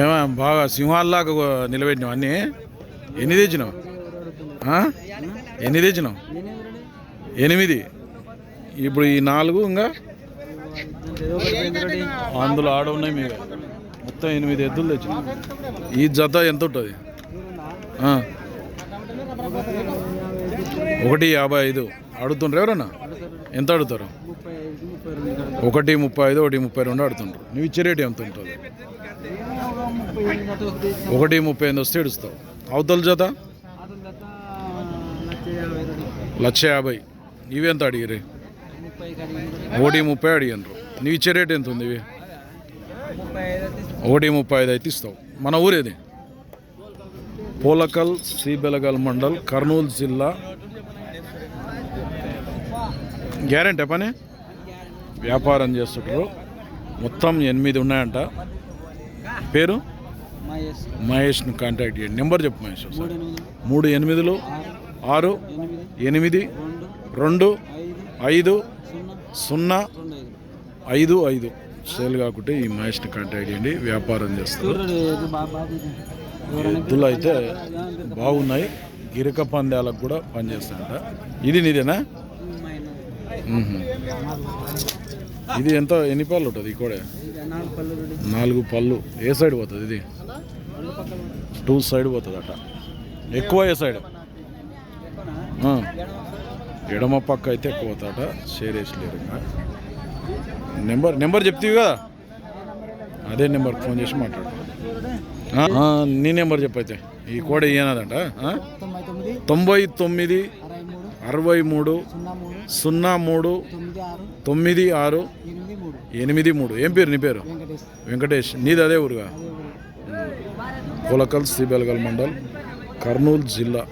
ఏమో బాగా సింహాల్లాగా నిలబెట్టినావు అన్నీ? ఎన్ని తెచ్చినావు? ఎన్ని తెచ్చినావు? ఎనిమిది. ఇప్పుడు ఈ నాలుగు ఇంకా? అందులో ఆడ ఉన్నాయి మీరు మొత్తం ఎనిమిది ఎద్దులు తెచ్చినావు ఈ జత ఎంత ఉంటుంది. ఒకటి యాభై ఐదు. అడుగుతుండ్రు ఎవరన్నా? ఎంత అడుగుతారు ఒకటి ముప్పై ఐదు ఒకటి ముప్పై రెండు అడుగుతుండ్రు నువ్వు ఇచ్చే రేటు ఎంత ఉంటుంది? ఒకటి ముప్పై ఐదు వస్తే ఇడుస్తావు అవతల జత? లక్ష యాభై. ఇవెంత ఎంత ఒకటి ముప్పై అడిగినరు నువ్వు ఇచ్చే రేటు ఎంత ఉంది ఇవి? ఒకటి ముప్పై ఐదు అయితే ఇస్తావు. మన ఊరేది పోలకల్ శ్రీబెలగల్ మండల్ కర్నూలు జిల్లా గ్యారెంటీ పని? వ్యాపారం చేస్తుంటారు మొత్తం ఎనిమిది ఉన్నాయంట. పేరు? మహేష్ను కాంటాక్ట్ చేయండి. నెంబర్ చెప్పు మహేష్. మూడు ఎనిమిదిలు ఆరు ఎనిమిది రెండు ఐదు సున్నా ఐదు ఐదు. సేల్ కాకుంటే ఈ మహేష్ని కాంటాక్ట్ చేయండి. వ్యాపారం చేస్తారు. ఎద్దులు అయితే బాగున్నాయి. గిరక పందాలకు కూడా పనిచేస్తాయంట. ఇది నీదేనా. ఇది ఎంత ఎన్ని పళ్ళు ఉంటుంది ఈ నాలుగు పళ్ళు. ఏ సైడ్ పోతుంది ఇది? టూ సైడ్ పోతుంది అట ఎక్కువ ఏ సైడ్? ఎడమ పక్క అయితే ఎక్కువ పోతాట షేర్ వేసలేరు ఇంకా. నెంబర్ నెంబర్ చెప్తీవి కదా? అదే నెంబర్ ఫోన్ చేసి మాట్లాడు. నీ నెంబర్ చెప్పైతే ఈ కోడ ఏనాదంట తొంభై తొమ్మిది. అరవై మూడు సున్నా మూడు తొమ్మిది ఆరు ఎనిమిది మూడు. ఏం పేరు నీ పేరు? వెంకటేష్. నీది అదే ఊరుగా. కొలకల్ శ్రీబెలగల్ మండల్ కర్నూలు జిల్లా.